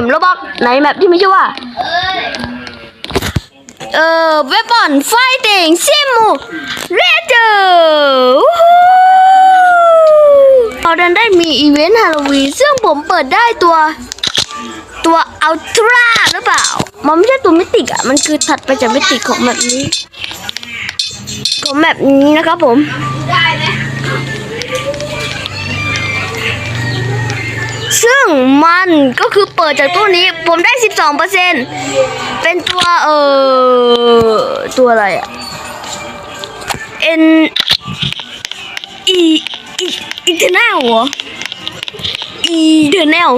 มโรบอกในแมปที่ไม่ชื่อว่า เอ่อเวบอนไฟติงซิมูเรเดอร์เราดันได้มีอีเวนต์ฮาโลวีนซึ่งผมเปิดได้ตัว ตัวอัลตร้าหรือเปล่า มันไม่ใช่ตัวมิติกอะ มันคือถัดไปจากมิติของแบบนี้ ของแบบนี้นะครับผม มันก็คือเปิดจากตู้นี้ผมได้ 12เปอร์เซ็นเป็นตัวเอ่อตัวอะไรอะ N E E Eternal เหรอ Eternal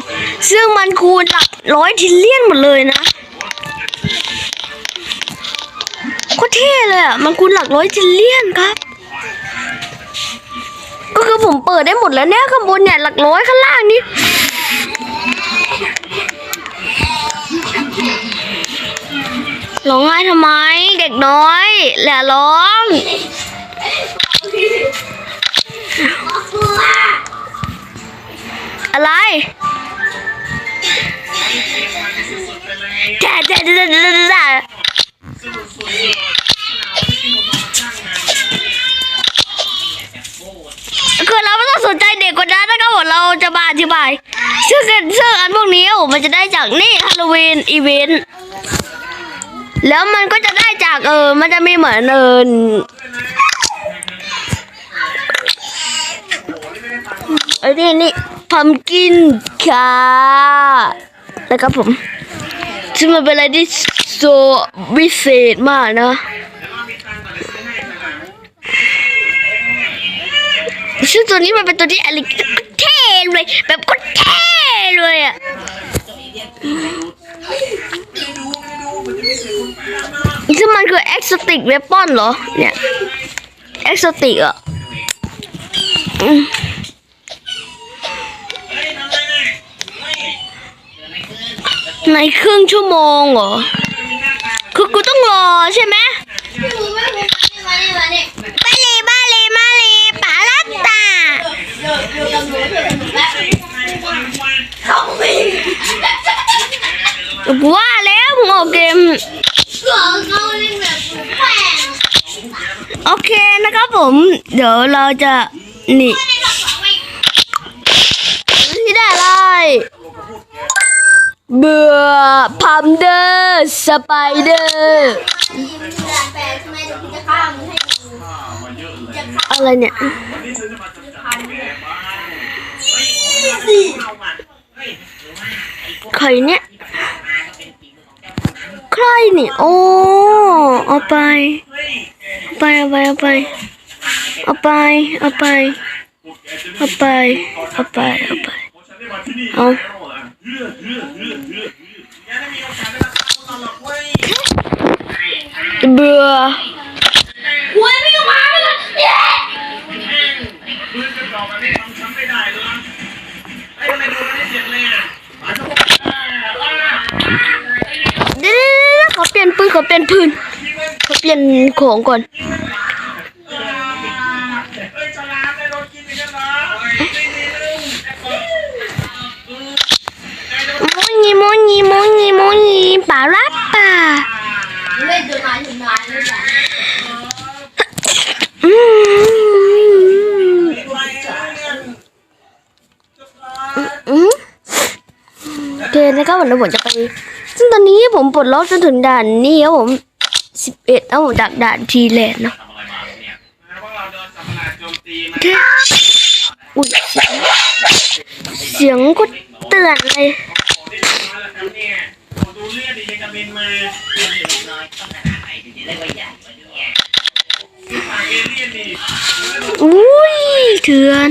ซึ่งมันคูณหลักร้อยทิลเลียนหมดเลยนะโคตรเท่เลยอะ มันคูณหลักร้อยทิลเลียนครับก็คือผมเปิดได้หมดแล้วเนี่ยข้างบนเนี่ยหลักร้อยข้างล่างนี่ ร้องไห้ทำไม เด็กน้อยแหละร้องอะไรแด่แด่แด่แด่แด่แด่คือเราไม่ต้องสนใจเด็กกว่านั้นนะครับผมเราจะมาอธิบาย ซึ่งกันซึ่งอันพวกนี้ผมมันจะได้จากนี่ฮาโลวีนอีเวนต์แล้วมันก็จะได้จากเออ มันจะมีเหมือนเออไอ้นี่นี่พัมกินค่ะนะครับผมซึ่งมันเป็นอะไรที่โซวิเศษมากนะซึ่งตัวนี้มันเป็นตัวที่อะไรเท่เลยแบบก็เท่ ซึ่งมันคือ exotic weapon เหรอ เนี่ย exotic อะอืมในครึ่งชั่วโมงเหรอ คือกูต้องรอใช่ไหมมาเลยมาเลยมาเลยปาลัตตา ว่าแล้วมึงออกเกมโอเคนะครับผม เดี๋ยวเราจะนี่ที่ได้อะไรเบื่อพัมเดอร์สไปเดอร์อะไรเนี่ยใครเนี่ย ใครนี่โอ้เอาไปเอาไปเอาไปเอาไปเอาไปเอาไปเอาไปเอาไปเอาไปเอาเบื่อ เปลี่ยนพื้นเขาเปลี่ยนของก่อนมุนีมุนีมุนีมุนีปาราปาอืมอืมโอเคแล้วก็วันนี้ผมจะไป ซึ่งตอนนี้ผมปลดล็อกจนถึงด่านนี้ครับผมสิบเอ็ดเอาจากด่านทีแลนเนาะอุ้ยเสียงก็เตือนเลยอุ้ยเถื่อน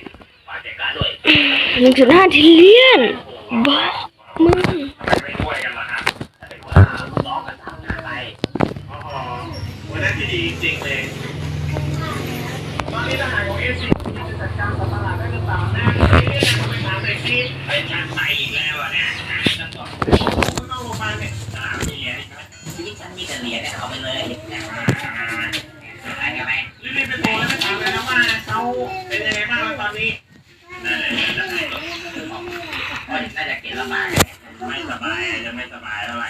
หนึ่งจุดห้าทิลเลียนบ้ามึงเป็นว่าน้องกันทำงาไปเลยตอนนี้ทหารของเอซีจะจัดการสัตว์ประหลาดได้หรือเปล่านไมถามหมต้องลงมาเนี่ยสนามมีเหรียญอีกไหมชีวิตฉันมีแต่เหรียญเนี่ยเอาไปเลยอะไรกันไหมรีบแล้วว่าเขาเป็นยังไงบ้างตอนนี้แหละนั่นแหละเพราะ น่าจะเก็บากไม่สบายจะไม่สบายเท่าไหร่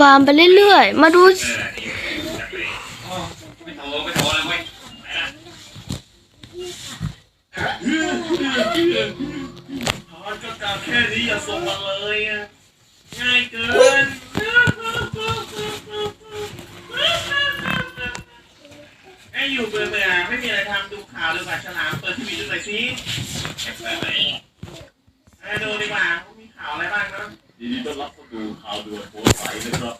ฟาร์มไปเรื่อยๆ มาดูเออนี่จับเลยโอ้ไม่โทรไม่โทรเลยเว้ยไหนก็กลับแค่นี้อย่าส่งมาเลยอะง่ายเกิน ไอ้อยู่เบื่อเบื่อไม่มีอะไรทำดูข่าวดูปลาฉลามเปิดทีวีดูหน่อยสิเปิดเลยเออดูดีกว่าว่ามีข่าวอะไรบ้างเนาะ ยินดีต้อนรับเข้าสู่ข่าวด่วนโพสต์ใสนะครับ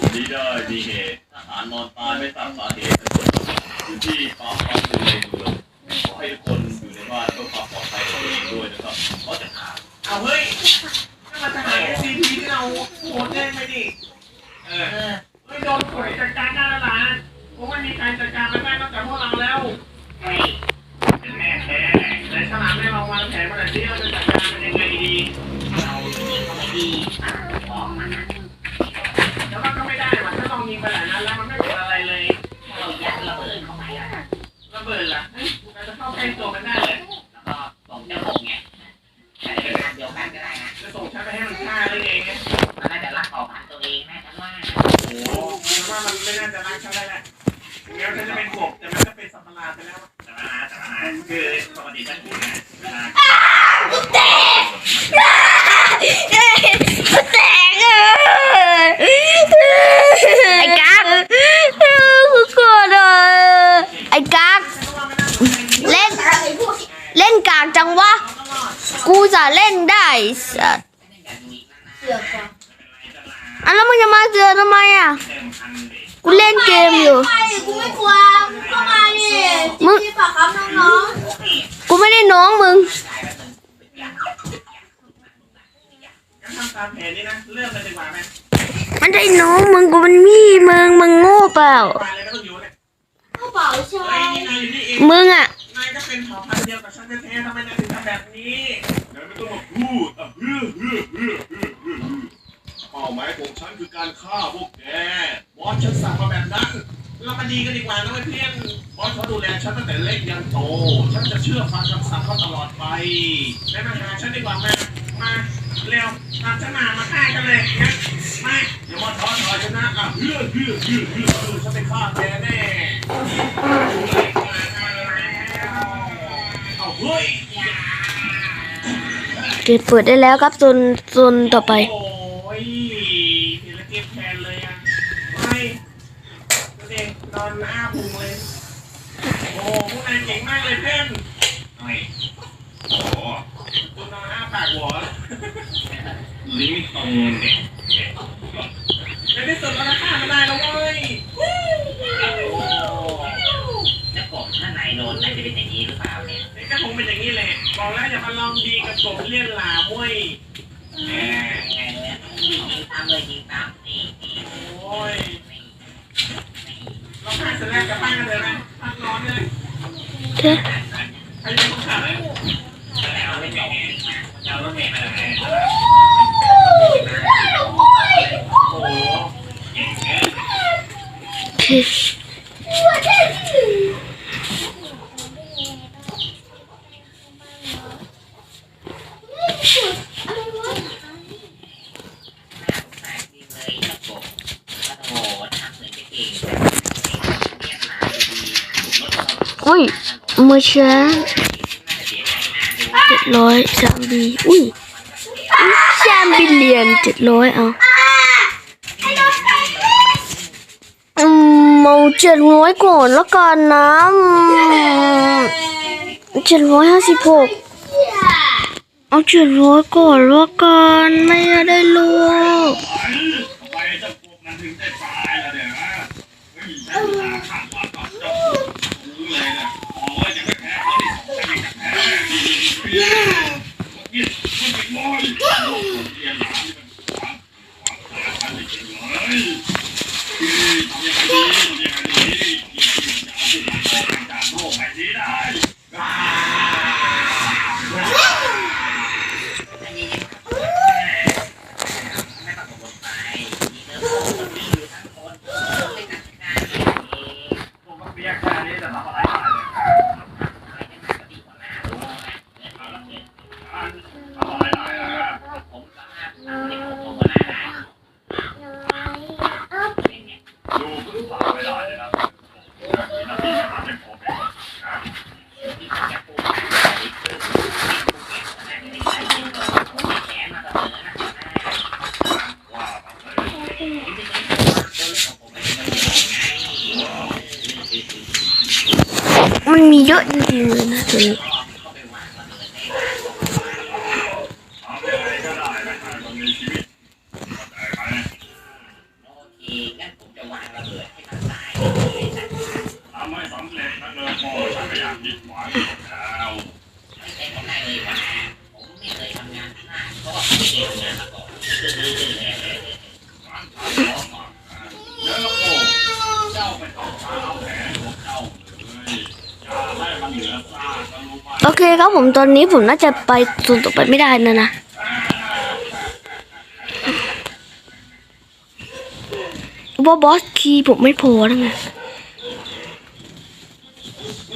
วันนี้ได้มีเหตุทหารนอนตายไม่ทราบสาเหตุทั้งหมดอยู่ที่ปั๊มปั๊มหนึ่งในเมืองขอให้ทุกคนอยู่ในบ้านเพื่อความปลอดภัยของตัวเองด้วยนะครับเพราะจะขาวเอาเฮ้ยนั่มันทหาร SCP ที่เราโหดเล่นไปดิ เออเฮ้ยโดนกดจัดการได้แล้วล่ะผมไม่มีการจัดการมันได้นอกจากพวกเราแล้วเฮ้ยเป็นแม่แท้แต่ฉลามได้ลองวางแผนมาแต่ที่เราจะจัด ดีอะบอกมันนะแล้วมันก็ไม่ได้ว่ะถ้าลองยิงไปหลายนัดแล้วมันไม่เกิดอะไรเลยเรายัดระเบิดเข้าไปแล้วระเบิดล่ะเฮ้ยเราจะเข้าใกล้ตัวมันได้เลยแล้วก็ส่งเจ้าพงไงอาจจะเป็นงานเดียวกันก็ได้นะจะส่งฉันไปให้มันฆ่าได้ไงเนี่ยมันน่าจะรักเผ่าพันธุ์ตัวเองนะฉันว่าโอ้โหฉันว่ามันไม่น่าจะรักฉันได้แหละถึงแม้ว่าฉันจะเป็นกบแต่มันก็เป็นสัตว์ประหลาดไปแล้วสัตว์ประหลาดสัตว์ประหลาดคือปกติฉันพูดนะเวลา แตกไอ้กักกูกลัวเลยไอ้กักเล่น เล่นกากจังวะ กู จะเล่นได้สัสอะแล้วมึงจะมาเจอทำไมอะเต็มพันเลยกูเล่นเกมอยู่ไปดิกูไม่กลัวมึงเข้ามาดิมึงพี่ฝากครับน้องกูไม่ได้น้องมึงงั้นทำตามแผนนี้นะเริ่มเลยดีกว่าไหมมันได้น้องมึงกูมันมี่มึงมึงโง่เปล่าไปเลยไม่ต้องอยู่เนี่ยๆกระเป๋าชาเฮ้ยยนี่นายอยู่นี่เองมึงอะ นายก็เป็นเผ่าพันธุ์เดียวกับฉันแท้ๆทำไมนายถึงทำแบบนี้ ไม่ต้องมาพูดอะเฮ้อเฮ้อเฮ้อเฮ้อเฮ้อเป้าหมายของฉันคือการฆ่าพวกแกบอสฉันสั่งมาแบบนั้น เรามาดีกันดีกว่านะเพื่อนบอสเขาดูแลฉันตั้งแต่เล็กยันโต ฉันจะเชื่อฟังคำสั่งเขาตลอดไปได้มาหาฉันดีกว่ามามาเร็วตามฉันมามาฆ่ากันเลยงั้นมาอย่ามาท้อทอยฉันนะอะเฮ้อเฮ้อเฮ้อเฮ้อเฮ้อฉันไปฆ่าแกแน่เอาเฮ้ย เกมเปิดได้แล้วครับโซนโซนต่อไปโอ้ยเห็นแล้วเจ็บแทนเลยอะไม่ดูดินอนอ้าพุงเลยโอ้พวกนายเก่งมากเลยเพื่อนไม่โอ้คุณนอนอ้าปากหัวลิ้นตรงเนี่ย อุ้ยมือช้าเจ็ดร้อยสามบีอุ้ยสามบิเลียนเจ็ดร้อยเอา เจ็ดร้อยก่อนแล้วกันนะเจ็ดร้อยห้าสิบหกเอาเจ็ดร้อยก่อนแล้วกันไม่ได้ลูก ไปเจ้าพวกนั้นถึงได้ตายแล้วเนี่ยฮะเฮ้ยฉันหาข้างวัดก่อนเจ้าพวกรู้เลยนะโอ้ยจะไม่แพ้เขาดิจะไม่แพ้เฮ้ยเฮ้ยมันเป็นมอยเรียนหลานนี่มันความความตาฉันเลยเฮ้ยเฮ้ยทำยังไงดีทำยังไงดีจะเอาพวกมันออกจากโลกใบนี้ได้อ่า ไม่ต้องกังวลไปมีเนื้อคู่มีอยู่ทั้งคนไม่ตัดการเอง พวกมันเปียกแค่นี้จะทำอะไรได้เนี่ย ก็ดีกว่าหน้ารู้นะเงินเราเงิน อันทำอะไรได้อะ ผมก็ห้ามทำให้ผมลงมาหน้าได้เป็นไง ดูพึ่งพาไม่ได้เลยนะมีหน้าที่ทำให้ผมเองนะ ที่ผมจะพูดนี่คือน่าจะได้ใช้เงินผมแขนมาเสมอนะ ว่าไปเลย ที่ไม่ใช่ตัวเล็กของผมไม่เป็นไรไง มันมีเยอะจริงๆเลยนะตัวนี้ ก็ไปวางระเบิดใน ทำยังไงก็ได้นะให้มันมีชีวิตเข้าใจไหม โอเคงั้นผมจะวางระเบิดให้มันตายเลยนะ ทำให้สำเร็จนะเนินพ่อฉันก็อยากคิดหวังแล้ว ไม่ใช่ผมได้เลยว่าผมไม่เคยทำงานที่นั่นเพราะว่าผมไม่เคยทำงานมาก่อน การทำร้องมาเนื้อโป่เจ้าไปต้องเท้าแผลของเจ้าเลยอย่าให้มันเหลือซากนะรู้ไหม โอเคครับ ผมตอนนี้ผมน่าจะไปส่วนต่อไปไม่ได้นะนะว่าบอสคีย์ผมไม่พอแล้วไง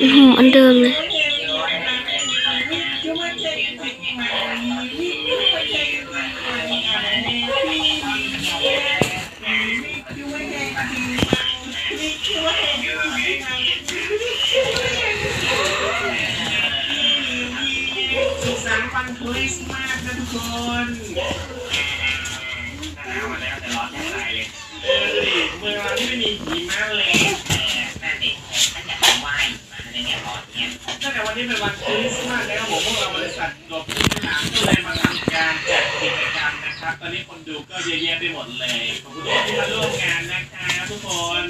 อื้อหืออันเดิมเลย คริสต์มาสนะทุกคนหนาวมาแล้วแต่ร้อนแค่ไหนเลย เออดิเมืองเราที่ไม่มีหิมะเลยนั่นเองฉันอยากจะไหว้มาในเนี่ยตอนเนี้ยตั้งแต่วันนี้เป็นวันคริสต์มาสแล้วผมพวกเราบริษัทจบที่สนามก็เลยมาทำการจัดกิจกรรมนะครับ ตอนนี้คนดูก็เยอะแยะไปหมดเลยขอบคุณทุกคนที่มาร่วมงานนะครับทุกคน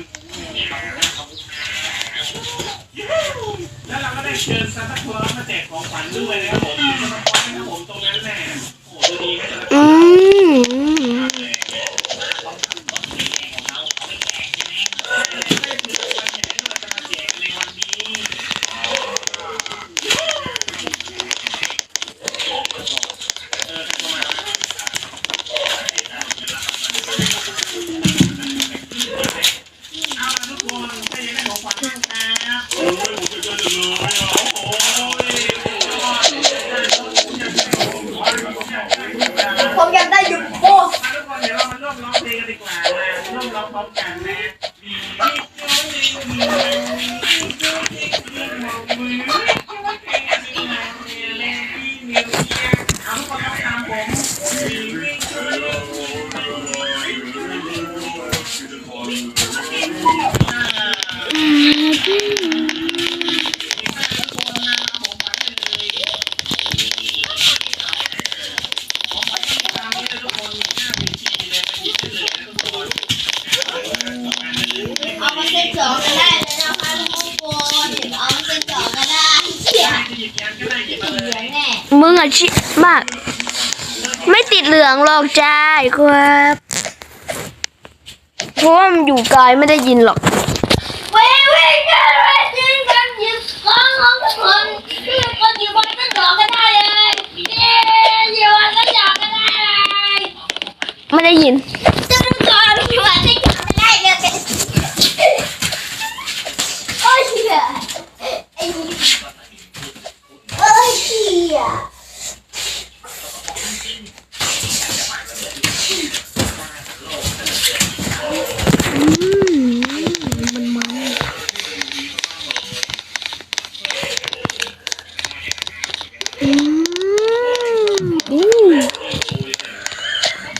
이노래는제가가 장. มาเส้นสองก็ได้เลยนะคะทุกคนเอามาเส้นสองก็ได้เขียนหยิบยันก็ได้หยิบมาเลยแน่มึงอาชีพมาก ไม่ติดเหลืองหรอกจ้าครับเพราะว่ามันอยู่ไกลไม่ได้ยินหรอกเว้ยเว้ยกันเว้ยยิงกันยิงของของทุกคนคือคนอยู่บนเส้นสองก็ได้เลยเย้อยู่บนเส้นสองก็ได้เลยไม่ได้ยินเส้นสองอยู่บนเส้นสองก็ได้เลยโอ้ยเหี้ยไอ้โอ้ยเหี้ย อืมมันม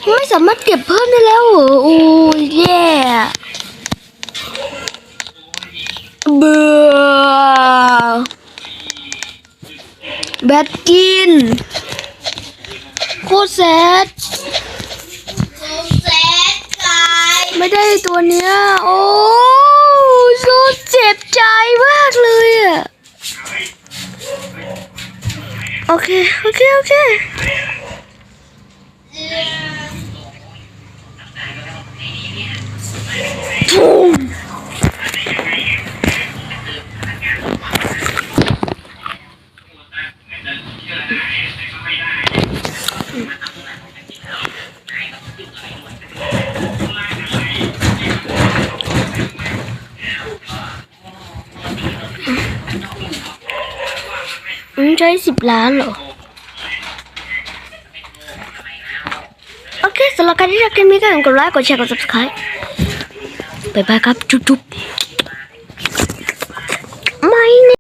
ัน ไม่สามารถเก็บเพิ่มได้แล้วเหรอโอ้ยแย่เบื่อ แบทกิน โคตรแซดแซดกายไม่ได้ตัวเนี้ย โอ้สุดเจ็บใจมากเลยอะโอเค โอเค โอเคอืม สิบล้านเหรอ โอเคสำหรับการที่รักคลิปนี้ก็อย่าลืมกดไลค์กดแชร์กด subscribe บ๊ายบายครับ จุ๊บ